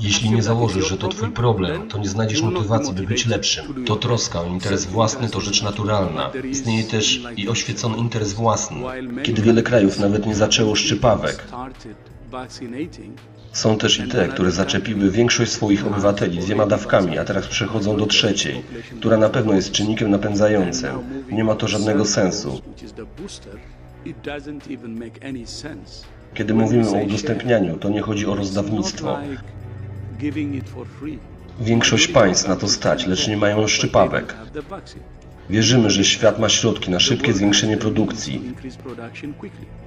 Jeśli nie założysz, że to twój problem, to nie znajdziesz motywacji, by być lepszym. To troska o interes własny to rzecz naturalna. Istnieje też i oświecony interes własny. Kiedy wiele krajów nawet nie zaczęło szczypawek, są też i te, które zaczepiły większość swoich obywateli dwiema dawkami, a teraz przechodzą do trzeciej, która na pewno jest czynnikiem napędzającym. Nie ma to żadnego sensu. Kiedy mówimy o udostępnianiu, to nie chodzi o rozdawnictwo. Większość państw na to stać, lecz nie mają szczypawek. Wierzymy, że świat ma środki na szybkie zwiększenie produkcji.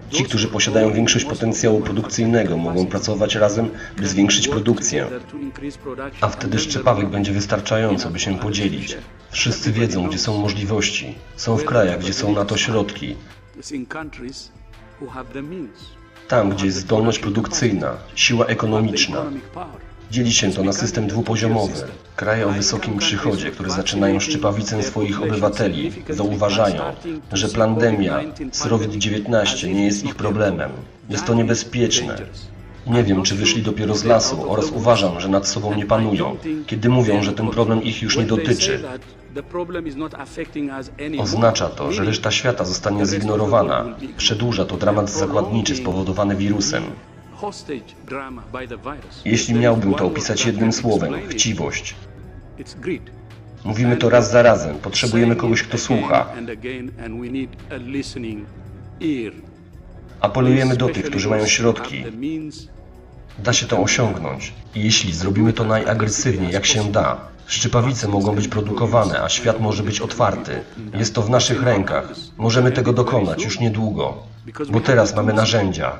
Ci, którzy posiadają większość potencjału produkcyjnego, mogą pracować razem, by zwiększyć produkcję. A wtedy szczypawek będzie wystarczająco, by się podzielić. Wszyscy wiedzą, gdzie są możliwości. Są w krajach, gdzie są na to środki. Tam, gdzie jest zdolność produkcyjna, siła ekonomiczna. Dzieli się to na system dwupoziomowy. Kraje o wysokim przychodzie, które zaczynają szczypawicę swoich obywateli, zauważają, że pandemia COVID-19 nie jest ich problemem. Jest to niebezpieczne. Nie wiem, czy wyszli dopiero z lasu oraz uważam, że nad sobą nie panują, kiedy mówią, że ten problem ich już nie dotyczy. Oznacza to, że reszta świata zostanie zignorowana. Przedłuża to dramat zakładniczy spowodowany wirusem. Jeśli miałbym to opisać jednym słowem, chciwość. Mówimy to raz za razem. Potrzebujemy kogoś, kto słucha. Apelujemy do tych, którzy mają środki. Da się to osiągnąć. I jeśli zrobimy to najagresywniej, jak się da, szczypawice mogą być produkowane, a świat może być otwarty. Jest to w naszych rękach. Możemy tego dokonać już niedługo, bo teraz mamy narzędzia.